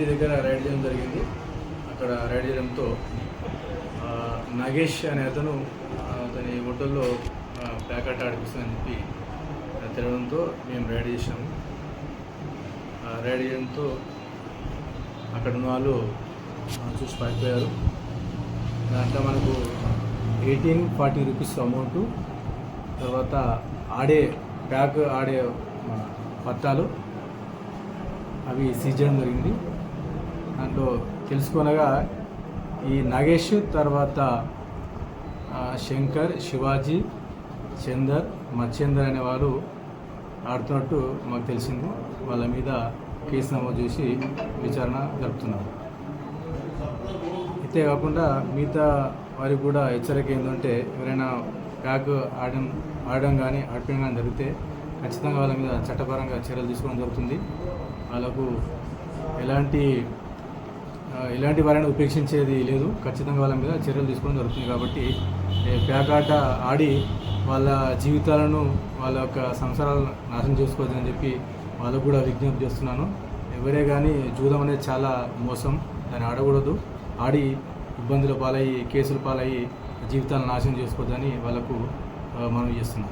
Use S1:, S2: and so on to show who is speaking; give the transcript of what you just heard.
S1: ఇంటి దగ్గర రైడ్ చేయడం జరిగింది. అక్కడ రైడ్ చేయడంతో నాగేష్ అనే అతను అతని హోటల్లో ప్యాకెట్ ఆడిపిస్తుందని చెప్పి ఆ, తెలవడంతో మేము రైడ్ చేసాము రైడ్ చేయడంతో అక్కడ ఉన్న వాళ్ళు చూసి పడిపోయారు దాంట్లో మనకు ఎయిటీన్ ఫార్టీ రూపీస్ అమౌంట్ తర్వాత ఆడే ప్యాక్ ఆడే మన పట్టాలు అవి సీజ్ చేయడం జరిగింది. దాంట్లో తెలుసుకొనగా ఈ నాగేష్ తర్వాత శంకర్ శివాజీ చందర్ మచ్చేందర్ అనే వారు ఆడుతున్నట్టు మాకు తెలిసింది. వాళ్ళ మీద కేసు నమోదు చేసి విచారణ జరుపుతున్నారు. ఇంతే కాకుండా మిగతా వారికి కూడా హెచ్చరిక ఏంటంటే ఎవరైనా ప్యాక్ ఆడడం ఆడడం కానీ ఆడిపోయడం కానీ జరిగితే ఖచ్చితంగా వాళ్ళ మీద చట్టపరంగా చర్యలు తీసుకోవడం జరుగుతుంది. వాళ్ళకు ఎలాంటి ఇలాంటి వారిని ఉపేక్షించేది లేదు. ఖచ్చితంగా వాళ్ళ మీద చర్యలు తీసుకోవడం జరుగుతుంది కాబట్టి పేకాట ఆడి వాళ్ళ జీవితాలను వాళ్ళ యొక్క సంసారాలను నాశనం చేసుకోవద్దని చెప్పి వాళ్ళకు కూడా విజ్ఞప్తి చేస్తున్నాను. ఎవరే కానీ జూదం అనేది చాలా మోసం. దాన్ని ఆడకూడదు. ఆడి ఇబ్బందుల పాలయ్యి కేసుల పాలయ్యి జీవితాలను నాశనం చేసుకోవద్దని వాళ్ళకు మనం చేస్తున్నాం.